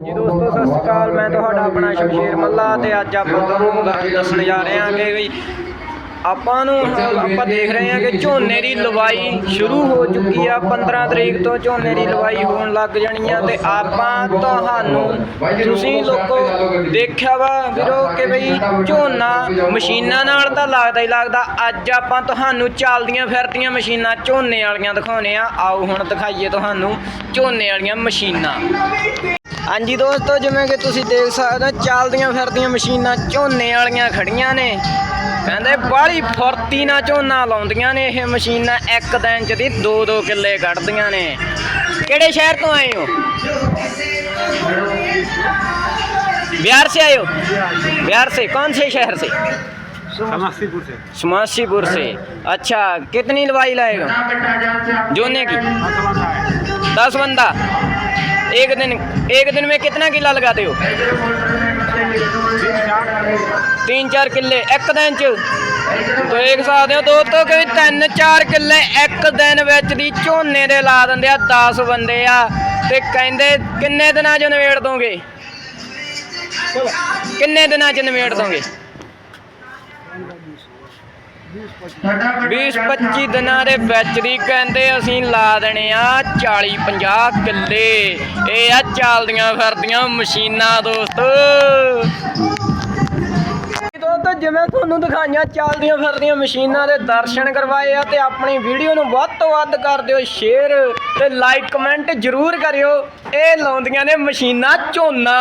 ਜੀ ਦੋਸਤੋ, ਸਤਿ ਸ਼੍ਰੀ ਅਕਾਲ। ਮੈਂ ਤੁਹਾਡਾ ਆਪਣਾ ਸ਼ਮਸ਼ੀਰ ਮੱਲਾ ਤੇ ਅੱਜ ਆਪਾਂ ਤੁਹਾਨੂੰ ਗੱਲ ਦੱਸਣ ਜਾ ਰਹੇ ਹਾਂ ਕਿ ਵੀ ਆਪਾਂ ਨੂੰ ਆਪਾਂ ਦੇਖ ਰਹੇ ਹਾਂ ਕਿ ਝੋਨੇ ਦੀ ਲਵਾਈ ਸ਼ੁਰੂ ਹੋ ਚੁੱਕੀ ਆ। 15 ਤਰੀਕ ਤੋਂ ਝੋਨੇ ਦੀ ਲਵਾਈ ਹੋਣ ਲੱਗ ਜਾਣੀ ਆ ਤੇ ਆਪਾਂ ਤੁਹਾਨੂੰ, ਤੁਸੀਂ ਲੋਕੋ ਦੇਖਿਆ ਵਾ ਵੀਰੋ ਕਿ ਬਈ ਝੋਨਾ ਮਸ਼ੀਨਾਂ ਨਾਲ ਤਾਂ ਲੱਗਦਾ ਹੀ ਲੱਗਦਾ। ਅੱਜ ਆਪਾਂ ਤੁਹਾਨੂੰ ਚੱਲਦੀਆਂ ਫਿਰਦੀਆਂ ਮਸ਼ੀਨਾਂ ਝੋਨੇ ਵਾਲੀਆਂ ਦਿਖਾਉਣੇ ਆ। ਆਓ ਹੁਣ ਦਿਖਾਈਏ ਤੁਹਾਨੂੰ ਝੋਨੇ ਵਾਲੀਆਂ ਮਸ਼ੀਨਾਂ। ਹਾਂਜੀ ਦੋਸਤੋ ਜਿਵੇਂ ਕਿ ਤੁਸੀਂ ਦੇਖ ਸਕਦੇ ਹੋ ਚੱਲਦੀਆਂ ਫਿਰਦੀਆਂ ਮਸ਼ੀਨਾਂ ਝੋਨੇ ਵਾਲੀਆਂ ਖੜੀਆਂ ਨੇ ਕਹਿੰਦੇ ਬਾਹਲੀ ਫੁਰਤੀ ਨਾਲ ਝੋਨਾ ਲਾਉਂਦੀਆਂ ਨੇ ਇਹ ਮਸ਼ੀਨਾਂ ਇੱਕ ਦਿਨ ਚ ਦੀ 2-2 ਕਿੱਲੇ ਕੱਢਦੀਆਂ ਨੇ ਕਿਹੜੇ ਸ਼ਹਿਰ ਤੋਂ ਆਏ ਹੋ बिहार से आए हो बिहार से कौन से शहर से समस्तीपुर से समस्तीपुर से अच्छा कितनी लवाई लाएगा जोने की दस बंदा एक दिन एक दिन में कितना किला लगाते हो तीन चार किले एक दिन ਚ ਦੇਖ ਸਕਦੇ ਹੋ ਦੋਸਤੋ ਕਿ ਤਿੰਨ ਚਾਰ ਕਿੱਲੇ ਇੱਕ ਦਿਨ ਵਿੱਚ ਦੀ ਝੋਨੇ ਦੇ ਲਾ ਦਿੰਦੇ ਆ 10 ਬੰਦੇ ਆ ਤੇ ਕਹਿੰਦੇ ਕਿੰਨੇ ਦਿਨਾਂ ਚ ਨਵੇੜ ਦੋਗੇ ਕਿੰਨੇ ਦਿਨਾਂ ਚ ਨਵੇੜ ਦੋਗੇ 20 25 ਦਿਨਾਂ ਦੇ ਵਿੱਚ ਦੀ ਕਹਿੰਦੇ ਅਸੀਂ ਲਾ ਦੇਣੇ ਆ 40 50 ਕਿੱਲੇ। ਇਹ ਆ ਚੱਲਦੀਆਂ ਫਿਰਦੀਆਂ ਮਸ਼ੀਨਾਂ ਦੋਸਤੋ। ਦੋਸਤੋ ਜਿਵੇਂ ਤੁਹਾਨੂੰ ਦਿਖਾਈਆਂ, ਚੱਲਦੀਆਂ ਫਿਰਦੀਆਂ ਮਸ਼ੀਨਾਂ ਦੇ ਦਰਸ਼ਨ ਕਰਵਾਏ ਆ ਤੇ ਆਪਣੀ ਵੀਡੀਓ ਨੂੰ ਵੱਧ ਤੋਂ ਵੱਧ ਕਰ ਦਿਓ ਸ਼ੇਅਰ ਤੇ ਲਾਈਕ ਕਮੈਂਟ ਜ਼ਰੂਰ ਕਰਿਓ। ਇਹ ਲਾਉਂਦੀਆਂ ਨੇ ਮਸ਼ੀਨਾਂ ਝੋਨਾ।